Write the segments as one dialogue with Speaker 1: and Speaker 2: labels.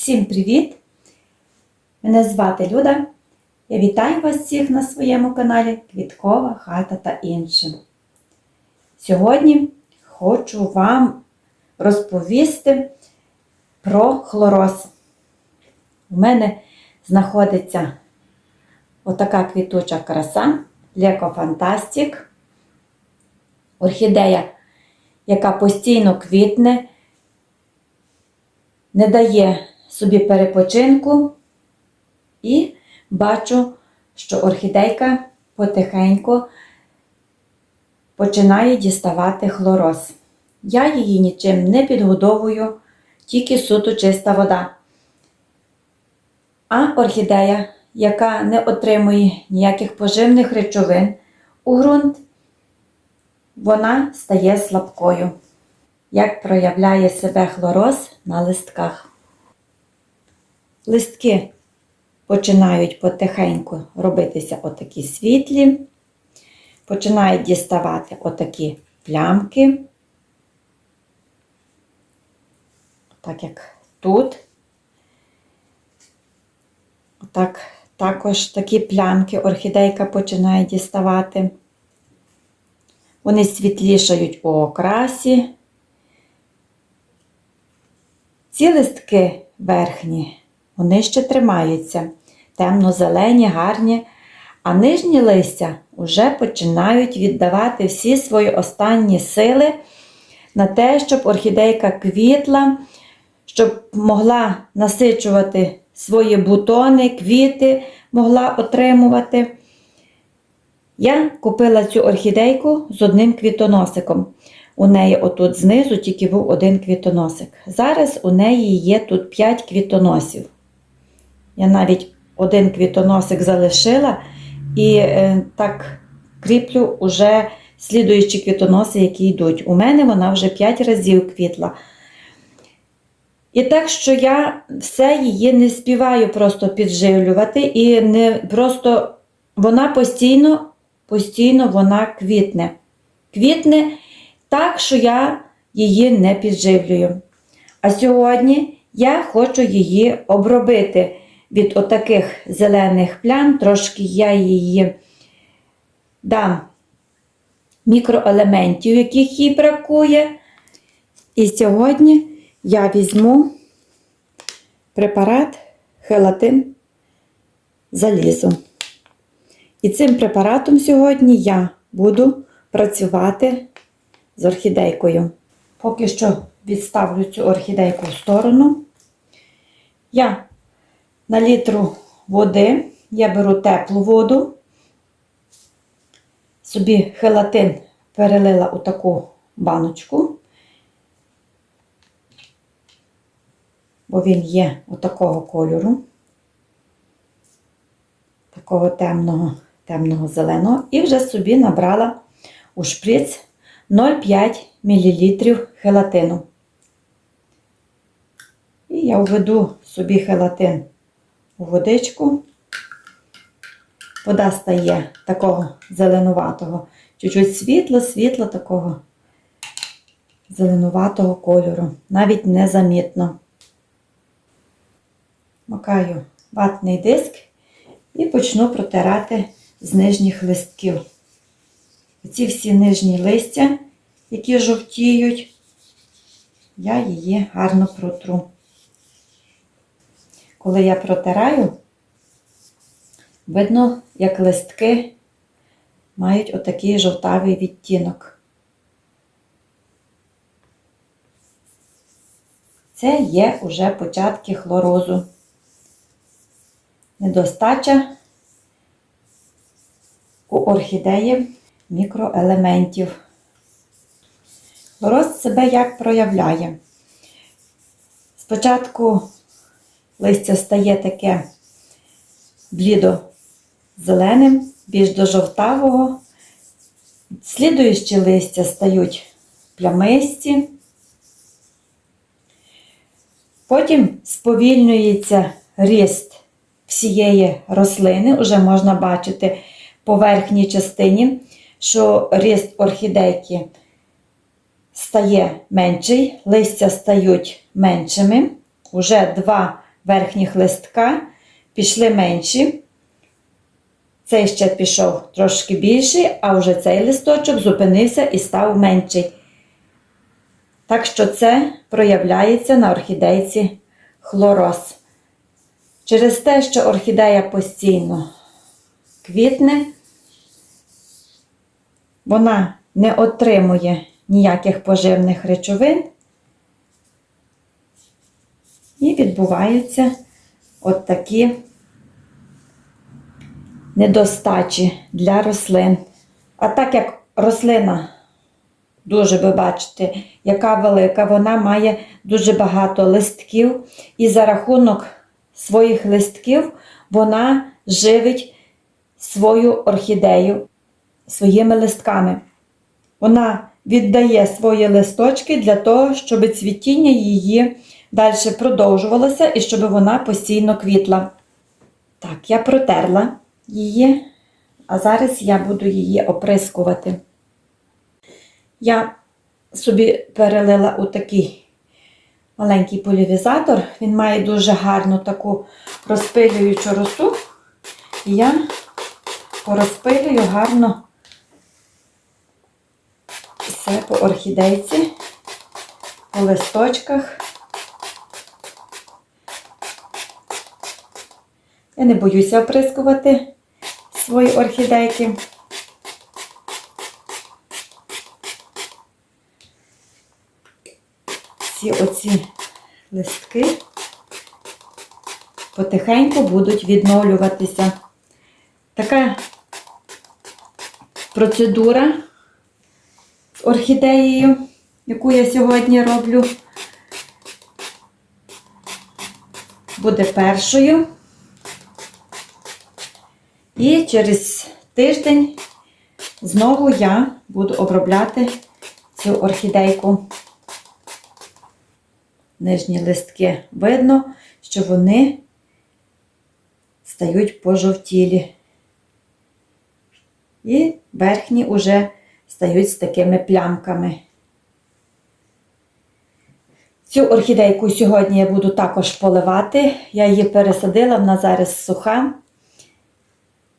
Speaker 1: Всім привіт! Мене звати Люда. Я вітаю вас всіх на своєму каналі Квіткова Хата та інше. Сьогодні хочу вам розповісти про хлороз. У мене знаходиться отака квітуча краса Леко Фантастик. Орхідея, яка постійно квітне, не дає собі перепочинку і бачу, що орхідейка потихеньку починає діставати хлороз. Я її нічим не підгодовую, тільки суто чиста вода. А орхідея, яка не отримує ніяких поживних речовин у ґрунт, вона стає слабкою. Як проявляє себе хлороз на листках. Листки починають потихеньку робитися отакі світлі, починають діставати отакі плямки, так як тут. Отак, також такі плямки орхідейка починає діставати. Вони світлішають у окрасі. Ці листки верхні, вони ще тримаються, темно-зелені, гарні, а нижні листя вже починають віддавати всі свої останні сили на те, щоб орхідейка квітла, щоб могла насичувати свої бутони, квіти могла отримувати. Я купила цю орхідейку з одним квітоносиком. У неї отут знизу тільки був один квітоносик. Зараз у неї є тут 5 квітоносів. Я навіть один квітоносик залишила і е, так кріплю уже слідуючі квітоноси, які йдуть. У мене вона вже 5 разів квітла. І так що я все її не співаю просто підживлювати, і не просто вона постійно, постійно вона квітне. Квітне так, що я її не підживлюю. А сьогодні я хочу її обробити від отаких зелених плям, трошки я її дам мікроелементів, яких їй бракує. І сьогодні я візьму препарат хелатин залізу. І цим препаратом сьогодні я буду працювати з орхідейкою. Поки що відставлю цю орхідейку в сторону. Я на літру води, я беру теплу воду, собі хелатин перелила у таку баночку, бо він є отакого кольору, такого темного, темного зеленого, і вже собі набрала у шприц 0,5 мл хелатину. І я введу собі хелатин у водичку. Вода стає такого зеленуватого, чуть-чуть світло-світло такого зеленуватого кольору, навіть незамітно. Макаю ватний диск і почну протирати з нижніх листків. Оці всі нижні листя, які жовтіють, я її гарно протру. Коли я протираю, видно, як листки мають отакий жовтавий відтінок. Це є уже початки хлорозу. Недостача у орхідеї мікроелементів. Хлороз себе як проявляє. Спочатку листя стає таке блідо-зеленим, більш до жовтавого. Слідуючі листя стають плямисті. Потім сповільнюється ріст всієї рослини, уже можна бачити по верхній частині, що ріст орхідейки стає менший, листя стають меншими. Уже два верхніх листка, пішли менші. Цей ще пішов трошки більший, а вже цей листочок зупинився і став менший. Так що це проявляється на орхідейці хлороз. Через те, що орхідея постійно квітне, вона не отримує ніяких поживних речовин. І відбуваються от такі недостачі для рослин. А так як рослина, дуже ви бачите, яка велика, вона має дуже багато листків, і за рахунок своїх листків вона живить свою орхідею своїми листками. Вона віддає свої листочки для того, щоб цвітіння її далі продовжувалося і щоб вона постійно квітла. Так, я протерла її, а зараз я буду її оприскувати. Я собі перелила у такий маленький полівізатор. Він має дуже гарну таку розпилюючу росу. І я порозпилюю гарно все по орхідейці, по листочках. Я не боюся оприскувати свої орхідейки. Всі оці листки потихеньку будуть відновлюватися. Така процедура з орхідеєю, яку я сьогодні роблю, буде першою. І через тиждень знову я буду обробляти цю орхідейку. Нижні листки видно, що вони стають пожовтілі. І верхні вже стають з такими плямками. Цю орхідейку сьогодні я буду також поливати. Я її пересадила, вона зараз суха.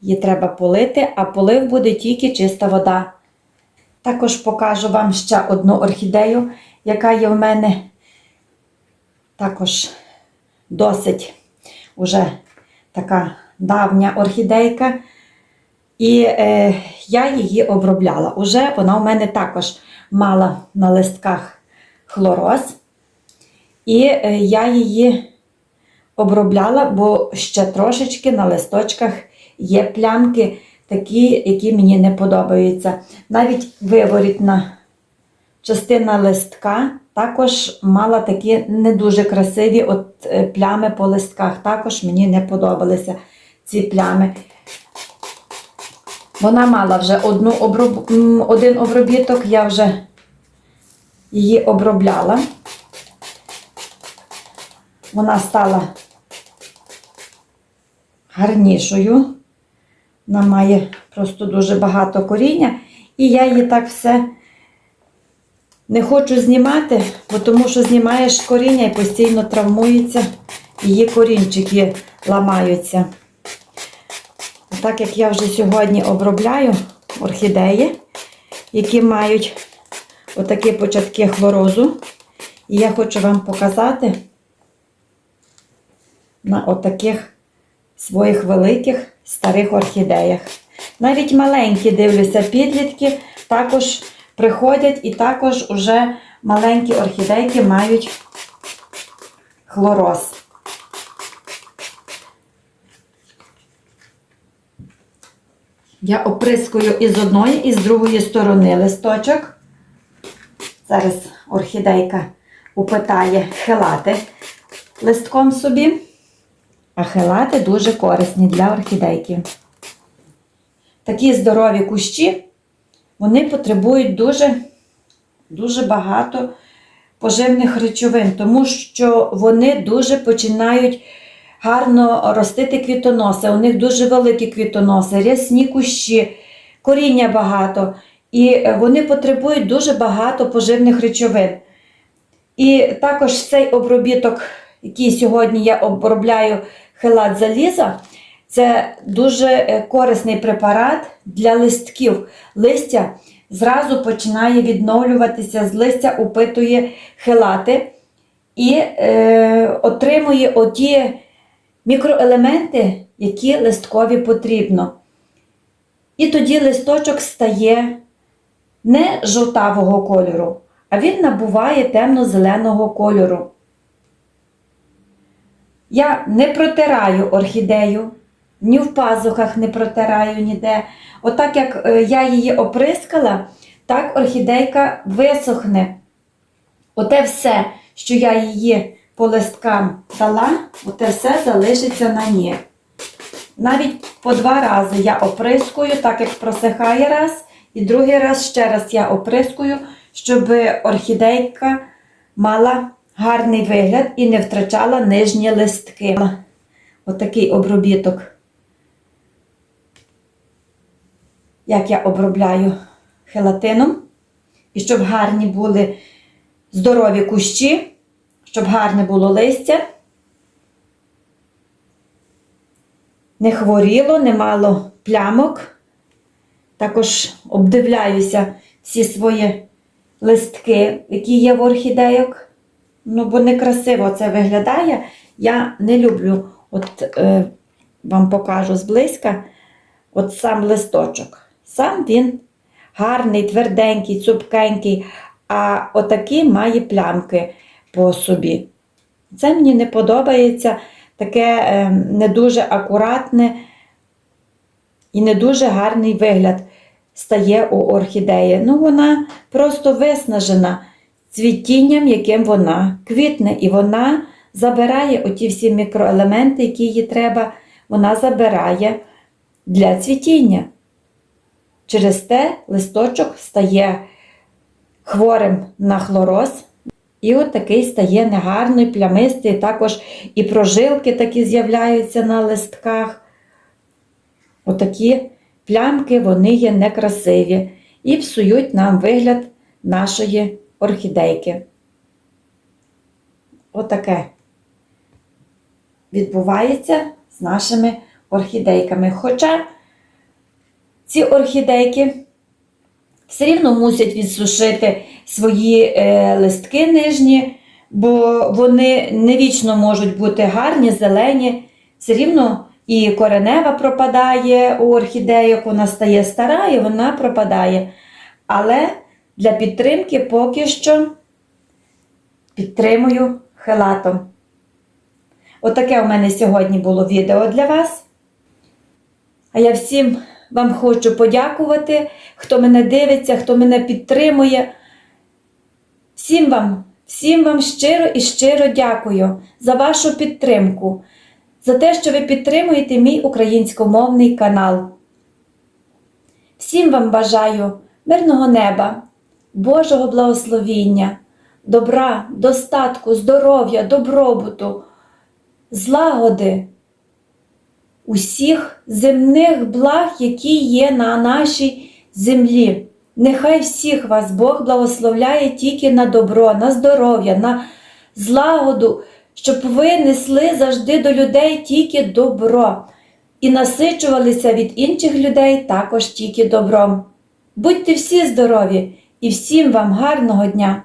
Speaker 1: Її треба полити, а полив буде тільки чиста вода. Також покажу вам ще одну орхідею, яка є в мене також досить уже така давня орхідейка. І е, я її обробляла. Уже вона у мене також мала на листках хлороз. І е, я її обробляла, бо ще трошечки на листочках є плямки, такі, які мені не подобаються. Навіть виворітна частина листка також мала такі не дуже красиві от е, плями по листках. Також мені не подобалися ці плями. Вона мала вже одну оброб... один обробіток, я вже її обробляла. Вона стала гарнішою. Вона має просто дуже багато коріння. І я її так все не хочу знімати, бо тому що знімаєш коріння і постійно травмується, її корінчики ламаються. Так як я вже сьогодні обробляю орхідеї, які мають отакі початки хлорозу, і я хочу вам показати на отаких своїх великих старих орхідеях. Навіть маленькі, дивлюся, підлітки також приходять і також уже маленькі орхідейки мають хлороз. Я оприскую із одної і з другої сторони листочок. Зараз орхідейка упитає хилати листком собі. А хилати дуже корисні для орхідейки. Такі здорові кущі, вони потребують дуже, дуже багато поживних речовин, тому що вони дуже починають гарно ростити квітоноси. У них дуже великі квітоноси, рясні кущі, коріння багато. І вони потребують дуже багато поживних речовин. І також цей обробіток, який сьогодні я обробляю хелат заліза, це дуже е, корисний препарат для листків. Листя зразу починає відновлюватися, з листя упитує хелати і е, отримує оті мікроелементи, які листкові потрібно. І тоді листочок стає не жовтавого кольору, а він набуває темно-зеленого кольору. Я не протираю орхідею, ні в пазухах не протираю ніде. Отак як е, я її оприскала, так орхідейка висохне. Оте все, що я її по листкам дала, оте все залишиться на ній. Навіть по два рази я оприскую, так як просихає раз, і другий раз ще раз я оприскую, щоб орхідейка мала гарний вигляд і не втрачала нижні листки. Отакий обробіток. Як я обробляю хелатином. І щоб гарні були здорові кущі, щоб гарне було листя. Не хворіло, не мало плямок. Також обдивляюся всі свої листки, які є в орхідейок. Ну, бо некрасиво це виглядає. Я не люблю, от е, вам покажу зблизька, от сам листочок. Сам він гарний, тверденький, цупкенький, а отакий має плямки по собі. Це мені не подобається таке е, не дуже акуратне і не дуже гарний вигляд стає у орхідеї. Ну, вона просто виснажена цвітінням, яким вона квітне, і вона забирає оті всі мікроелементи, які їй треба, вона забирає для цвітіння. Через те листочок стає хворим на хлороз, і от такий стає негарний, плямистий, також і прожилки такі з'являються на листках. Отакі плямки, вони є некрасиві і псують нам вигляд нашої орхідейки. Отаке відбувається з нашими орхідейками. Хоча ці орхідейки все рівно мусять відсушити свої е, листки нижні, бо вони не вічно можуть бути гарні, зелені. Все рівно і коренева пропадає у орхідейок, вона стає стара і вона пропадає. Але для підтримки поки що підтримую хелатом. Отаке у мене сьогодні було відео для вас. А я всім вам хочу подякувати, хто мене дивиться, хто мене підтримує. Всім вам, всім вам щиро і щиро дякую за вашу підтримку, за те, що ви підтримуєте мій українськомовний канал. Всім вам бажаю мирного неба, Божого благословіння, добра, достатку, здоров'я, добробуту, злагоди усіх земних благ, які є на нашій землі. Нехай всіх вас Бог благословляє тільки на добро, на здоров'я, на злагоду, щоб ви несли завжди до людей тільки добро і насичувалися від інших людей також тільки добром. Будьте всі здорові і всім вам гарного дня!